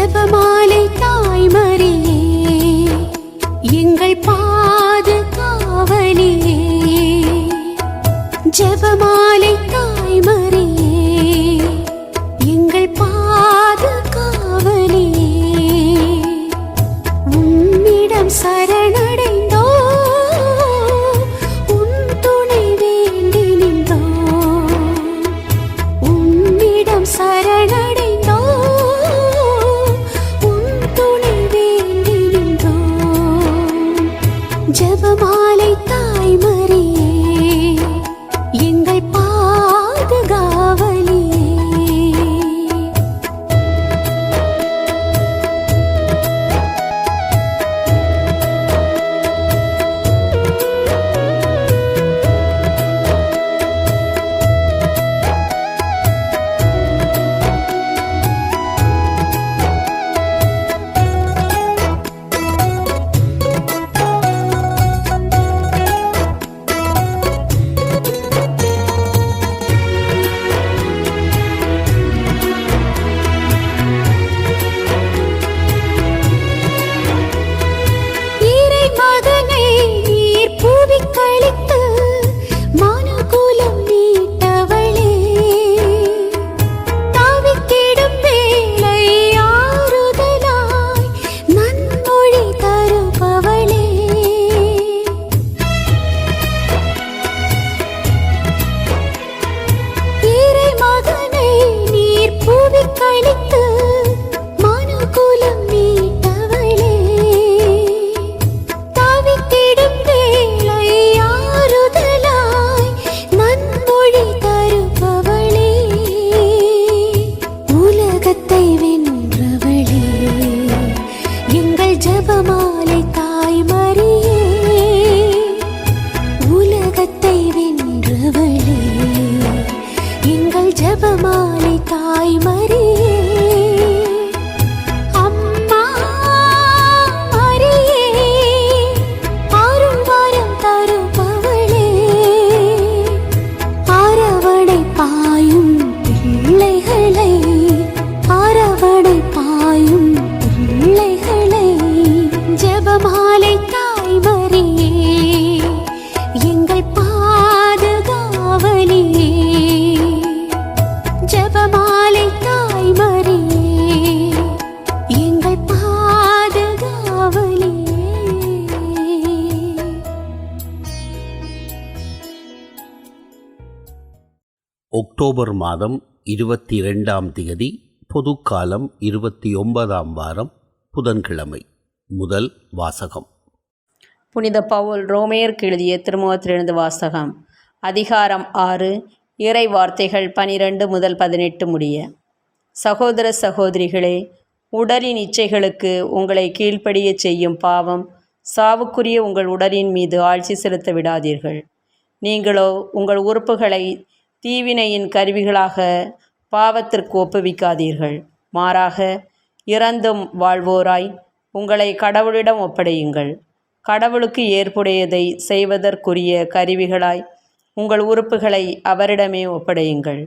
ஜெபமாலை தாய்மரியே எங்கள் பாது பாதுகாவலியே. ஜபமாலை ஒக்டோபர் மாதம் இருபத்தி இரண்டாம் திகதி பொதுக்காலம் இருபத்தி ஒன்பதாம் வாரம் புதன்கிழமை முதல் வாசகம். புனித பவுல் ரோமேயருக்கு எழுதிய திருமுகத்திலிருந்து வாசகம். அதிகாரம் ஆறு இறை வார்த்தைகள் பனிரெண்டு முதல் பதினெட்டு முடிய. சகோதர சகோதரிகளே உடலின் இச்சைகளுக்கு உங்களை கீழ்ப்படியச் செய்யும் பாவம் சாவுக்குரிய உங்கள் உடலின் மீது ஆட்சி செலுத்த விடாதீர்கள். நீங்களோ உங்கள் உறுப்புகளை தீவினையின் கருவிகளாக பாவத்திற்கு ஒப்புவிக்காதீர்கள். மாறாக இறந்தும் வாழ்வோராய் உங்களை கடவுளிடம் ஒப்படையுங்கள். கடவுளுக்கு ஏற்புடையதை செய்வதற்குரிய கருவிகளாய் உங்கள் உறுப்புகளை அவரிடமே ஒப்படையுங்கள்.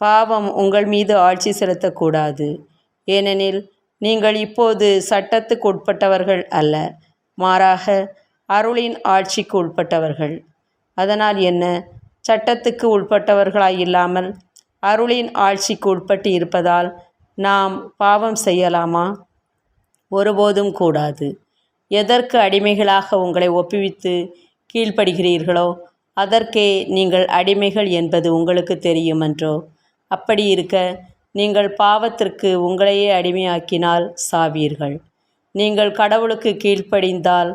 பாவம் உங்கள் மீது ஆட்சி செலுத்தக்கூடாது. ஏனெனில் நீங்கள் இப்போது சட்டத்துக்கு உட்பட்டவர்கள் அல்ல மாறாக அருளின் ஆட்சிக்கு உட்பட்டவர்கள். அதனால் என்ன? சட்டத்துக்கு உட்பட்டவர்களாய் இல்லாமல் அருளின் ஆட்சிக்கு உட்பட்டு இருப்பதால் நாம் பாவம் செய்யலாமா? ஒருபோதும் கூடாது. எதற்கு அடிமைகளாக உங்களை ஒப்புவித்து கீழ்ப்படுகிறீர்களோ அதற்கே நீங்கள் அடிமைகள் என்பது உங்களுக்கு தெரியுமன்றோ. அப்படி இருக்க நீங்கள் பாவத்திற்கு உங்களையே அடிமையாக்கினால் சாவீர்கள். நீங்கள் கடவுளுக்கு கீழ்ப்படிந்தால்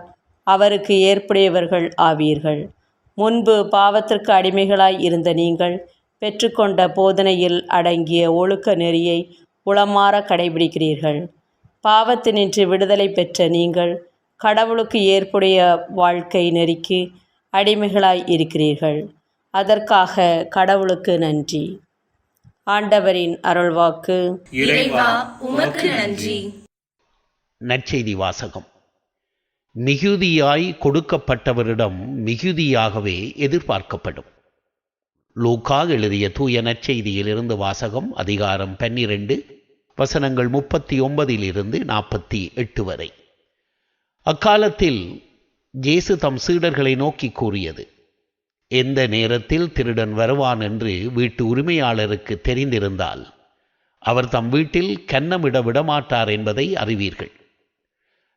அவருக்கு ஏற்புடையவர்கள் ஆவீர்கள். முன்பு பாவத்திற்கு அடிமைகளாய் இருந்த நீங்கள் பெற்றுக்கொண்ட போதனையில் அடங்கிய ஒழுக்க நெறியை உளமாற கடைபிடிக்கிறீர்கள். பாவத்தினின்று விடுதலை பெற்ற நீங்கள் கடவுளுக்கு ஏற்புடைய வாழ்க்கை நெறிக்கு அடிமைகளாய் இருக்கிறீர்கள். அதற்காக கடவுளுக்கு நன்றி. ஆண்டவரின் அருள்வாக்கு. இறைவா உமக்கு நன்றி. நற்செய்தி வாசகம். மிகுதியாய் கொடுக்கப்பட்டவரிடம் மிகுதியாகவே எதிர்பார்க்கப்படும். லூக்கா எழுதிய தூய நற்செய்தியிலிருந்து வாசகம் அதிகாரம் பன்னிரண்டு வசனங்கள் முப்பத்தி ஒன்பதிலிருந்து நாற்பத்தி எட்டு வரை. அக்காலத்தில் இயேசு தம் சீடர்களை நோக்கி கூறியது எந்த நேரத்தில் திருடன் வருவான் என்று வீட்டு உரிமையாளருக்கு தெரிந்திருந்தால் அவர் தம் வீட்டில் கன்னமிட விடமாட்டார் என்பதை அறிவீர்கள்.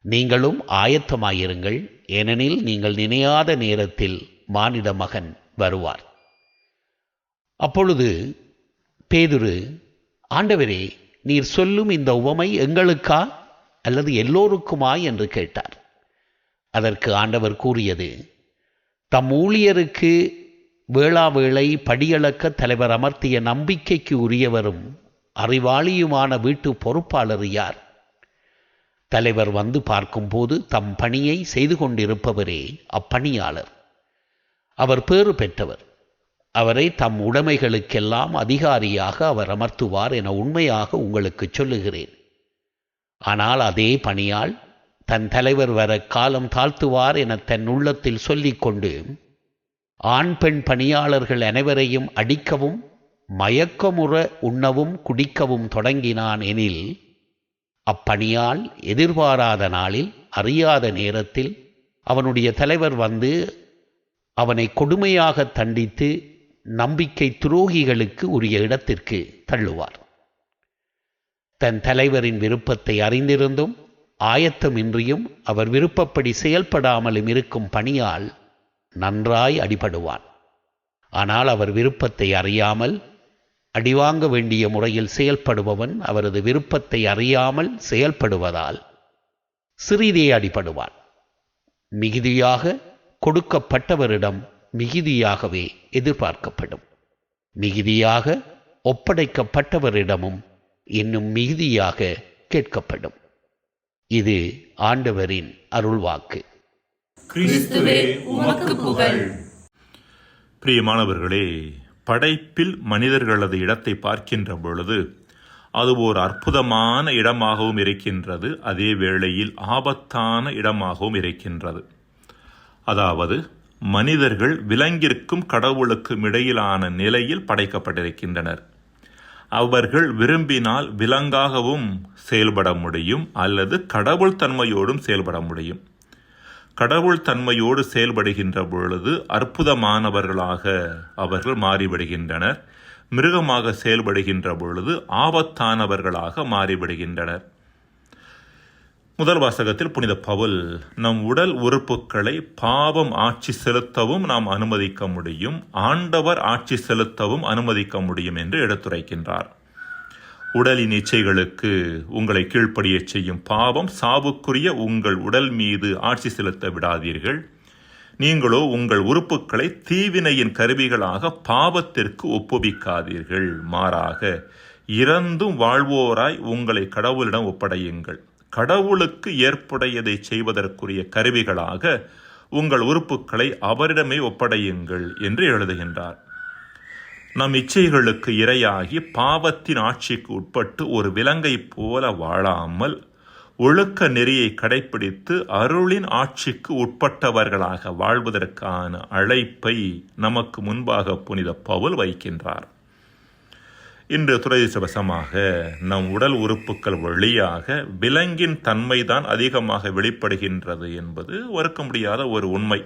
நீங்களும் ஆயத்தமாயிருங்கள் ஏனெனில் நீங்கள் நினையாத நேரத்தில் மானிட மகன் வருவார். அப்பொழுது பேதுரு ஆண்டவரே நீர் சொல்லும் இந்த உவமை எங்களுக்கா அல்லது எல்லோருக்குமா? என்று கேட்டார். அதற்கு ஆண்டவர் கூறியது தம் ஊழியருக்கு வேளாவேளை படியளக்க தலைவர் அமர்த்திய நம்பிக்கைக்கு உரியவரும் அறிவாளியுமான வீட்டு பொறுப்பாளர் யார் தலைவர் வந்து பார்க்கும்போது தம் பணியை செய்து கொண்டிருப்பவரே அப்பணியாளர். அவர் பேறு பெற்றவர். அவரை தம் உடைமைகளுக்கெல்லாம் அதிகாரியாக அவர் அமர்த்துவார் என உண்மையாக உங்களுக்கு சொல்லுகிறேன். ஆனால் அதே பணியால் தன் தலைவர் வர காலம் தாழ்த்துவார் என தன் உள்ளத்தில் சொல்லிக்கொண்டு ஆண் பெண் பணியாளர்கள் அனைவரையும் அடிக்கவும் மயக்கமுற உண்ணவும் குடிக்கவும் தொடங்கினான் எனில் அப்பணியால் எதிர்பாராத நாளில் அறியாத நேரத்தில் அவனுடைய தலைவர் வந்து அவனை கொடுமையாக தண்டித்து நம்பிக்கை துரோகிகளுக்கு உரிய இடத்திற்கு தள்ளுவார். தன் தலைவரின் விருப்பத்தை அறிந்திருந்தும் ஆயத்தமின்றியும் அவர் விருப்பப்படி செயல்படாமலும் இருக்கும் பணியால் நன்றாய் அடிபடுவான். ஆனால் அவர் விருப்பத்தை அறியாமல் அடிவாங்க வேண்டிய முறையில் செயல்படுபவன் அவரது விருப்பத்தை அறியாமல் செயல்படுவதால் சிறிதே அடிபடுவான். மிகுதியாக கொடுக்கப்பட்டவரிடம் மிகுதியாகவே எதிர்பார்க்கப்படும். மிகுதியாக ஒப்படைக்கப்பட்டவரிடமும் இன்னும் மிகுதியாக கேட்கப்படும். இது ஆண்டவரின் அருள்வாக்கு. கிறிஸ்துவே உமக்கு புகழ். பிரியமானவர்களே படைப்பில் மனிதர்களது இடத்தை பார்க்கின்ற பொழுது அது ஓர் அற்புதமான இடமாகவும் இருக்கின்றது அதே வேளையில் ஆபத்தான இடமாகவும் இருக்கின்றது. அதாவது மனிதர்கள் விலங்கிற்கும் கடவுளுக்கும் இடையிலான நிலையில் படைக்கப்பட்டிருக்கின்றனர். அவர்கள் விரும்பினால் விலங்காகவும் செயல்பட முடியும் அல்லது கடவுள் தன்மையோடும் செயல்பட முடியும். கடவுள் தன்மையோடு செயல்படுகின்ற பொழுது அற்புதமானவர்களாக அவர்கள் மாறிவிடுகின்றனர். மிருகமாக செயல்படுகின்ற பொழுது ஆபத்தானவர்களாக மாறிவிடுகின்றனர். முதல் வாசகத்தில் புனித பவுல் நம் உடல் உறுப்புகளை பாவம் ஆட்சி செலுத்தவும் நாம் அனுமதிக்க முடியும் ஆண்டவர் ஆட்சி செலுத்தவும் அனுமதிக்க முடியும் என்று எடுத்துரைக்கின்றார். உடலின் இச்சைகளுக்கு உங்களை கீழ்ப்படியச் செய்யும் பாவம் சாவுக்குரிய உங்கள் உடல் மீது ஆட்சி செலுத்த விடாதீர்கள். நீங்களோ உங்கள் உறுப்புகளை தீவினையின் கருவிகளாக பாவத்திற்கு ஒப்புவிக்காதீர்கள். மாறாக இறந்தும் வாழ்வோராய் உங்களை கடவுளிடம் ஒப்படையுங்கள். கடவுளுக்கு ஏற்புடையதை செய்வதற்குரிய கருவிகளாக உங்கள் உறுப்புகளை அவரிடமே ஒப்படையுங்கள் என்று எழுதுகின்றார். நம் இச்சைகளுக்கு இரையாகி பாவத்தின் ஆட்சிக்கு உட்பட்டு ஒரு விலங்கைப் போல வாழாமல் ஒழுக்க நெறியை கடைபிடித்து அருளின் ஆட்சிக்கு உட்பட்டவர்களாக வாழ்வதற்கான அழைப்பை நமக்கு முன்பாக புனித பவுல் வைக்கின்றார். இன்று துரதிசவசமாக நம் உடல் உறுப்புகள் வழியாக விலங்கின் தன்மைதான் அதிகமாக வெளிப்படுகின்றது என்பது ஒருக்க முடியாத ஒரு உண்மை.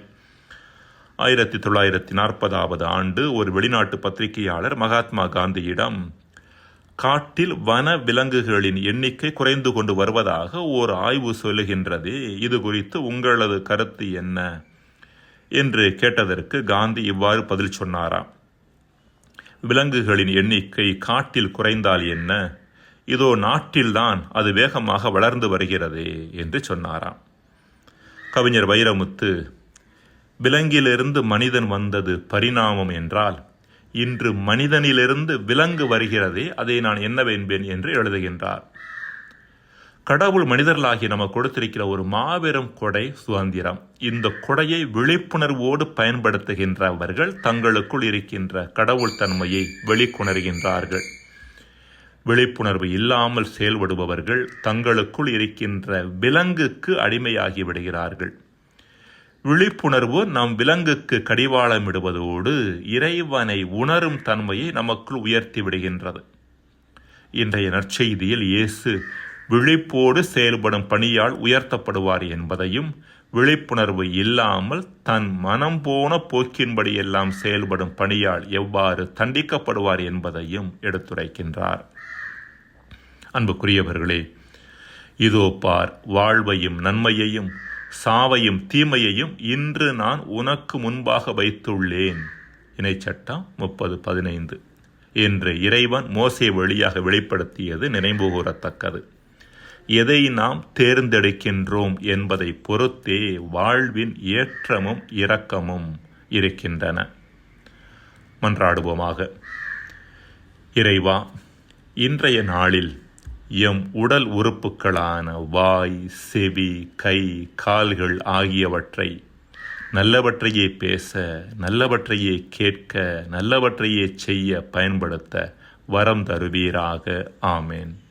ஆயிரத்தி தொள்ளாயிரத்தி நாற்பதாவது ஆண்டு ஒரு வெளிநாட்டு பத்திரிகையாளர் மகாத்மா காந்தியிடம் காட்டில் வன விலங்குகளின் எண்ணிக்கை குறைந்து கொண்டு வருவதாக ஓர் ஆய்வு சொல்லுகின்றது. இது குறித்து உங்களது கருத்து என்ன? என்று கேட்டதற்கு காந்தி இவ்வாறு பதில் சொன்னாராம். விலங்குகளின் எண்ணிக்கை காட்டில் குறைந்தால் என்ன? இதோ நாட்டில்தான் அது வேகமாக வளர்ந்து வருகிறது என்று சொன்னாராம். கவிஞர் வைரமுத்து விலங்கிலிருந்து மனிதன் வந்தது பரிணாமம் என்றால் இன்று மனிதனிலிருந்து விலங்கு வருகிறதே அதை நான் என்னவென்பேன் என்று எழுதுகின்றார். கடவுள் மனிதர்களாகி நமக்கு கொடுத்திருக்கிற ஒரு மாபெரும் கொடை சுதந்திரம். இந்த கொடையை விழிப்புணர்வோடு பயன்படுத்துகின்றவர்கள் தங்களுக்குள் இருக்கின்ற கடவுள் தன்மையை வெளிக்கொணர்கின்றார்கள். விழிப்புணர்வு இல்லாமல் செயல்படுபவர்கள் தங்களுக்குள் இருக்கின்ற விலங்குக்கு அடிமையாகி விடுகிறார்கள். விழிப்புணர்வு நம் விலங்குக்கு கடிவாளமிடுவதோடு இறைவனை உணரும் தன்மையை நமக்குள் உயர்த்தி விடுகின்றது. இன்றைய நற்செய்தியில் இயேசு விழிப்போடு செயல்படும் பணியால் உயர்த்தப்படுவார் என்பதையும் விழிப்புணர்வு இல்லாமல் தன் மனம் போன போக்கின்படி எல்லாம் செயல்படும் பணியால் எவ்வாறு தண்டிக்கப்படுவார் என்பதையும் எடுத்துரைக்கின்றார். அன்புக்குரியவர்களே இதோ பார் வாழ்வையும் நன்மையையும் சாவையும் தீமையையும் இன்று நான் உனக்கு முன்பாக வைத்துள்ளேன். இணைச்சட்டம் முப்பது பதினைந்து. என்று இறைவன் மோசை வழியாக வெளிப்படுத்தியது நினைவு கூறத்தக்கது எதை நாம் தேர்ந்தெடுக்கின்றோம் என்பதை பொறுத்தே வாழ்வின் ஏற்றமும் இரக்கமும் இருக்கின்றன. மன்றாடுவோமாக. இறைவா இன்றைய நாளில் எம் உடல் உறுப்புகளான வாய் செவி கை கால்கள் ஆகியவற்றை நல்லவற்றையே பேச நல்லவற்றையே கேட்க நல்லவற்றையே செய்ய பயன்படுத்த வரம் தருவீராக. ஆமேன்.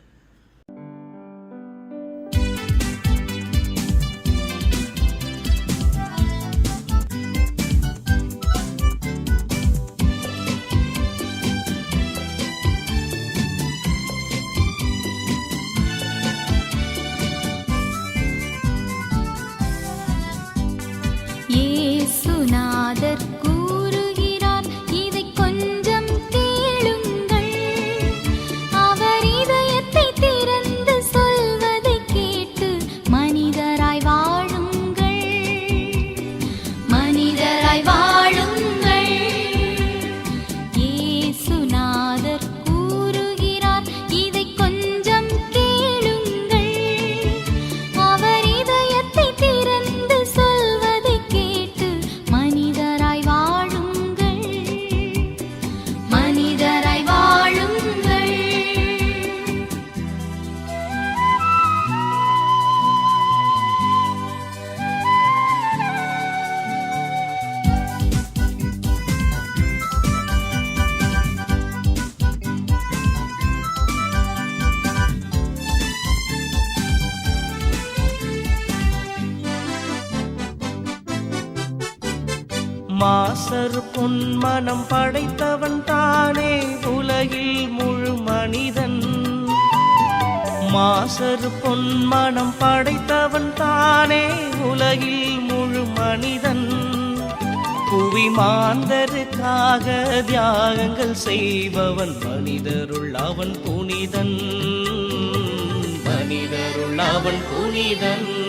மாசரு பொன்மனம் படைத்தவன் தானே உலகில் முழு மனிதன். மாசரு பொன்மனம் படைத்தவன் தானே உலகில் முழு மனிதன். புவி மாந்தருக்காக தியாகங்கள் செய்பவன் மனிதருள் அவன் புனிதன். மனிதருள் அவன் புனிதன்.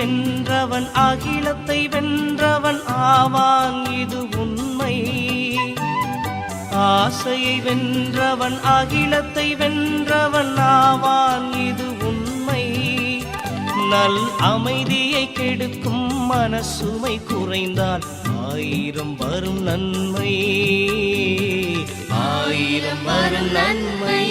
வென்றவன் அகிலத்தை வென்றவன் ஆவான் இது உண்மை. ஆசையை வென்றவன் அகிலத்தை வென்றவன் ஆவான் இது உண்மை. நல் அமைதியை கெடுக்கும் மனசுமை குறைந்தால் ஆயிரம் வரும் நன்மை. ஆயிரம் வரும் நன்மை.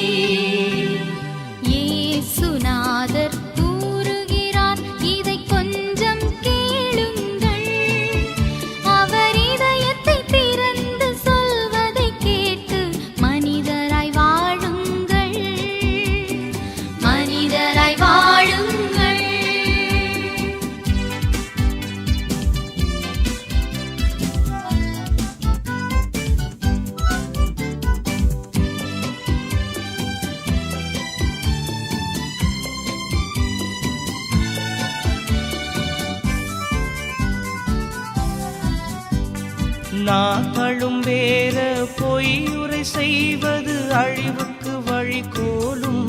பொய்யுரை செய்வது அழிவுக்கு வழிகோலும்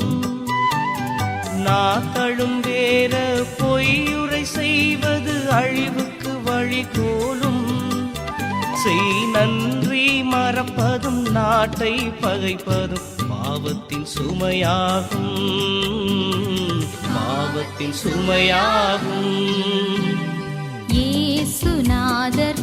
நாத்தழும் வேற பொய்யுரை செய்வது அழிவுக்கு வழிகோலும் செய் நன்றி மறப்பதும் நாட்டை பகைப்பதும் பாவத்தின் சுமையாகும். பாவத்தின் சுமையாகும். ஏசுநாதர்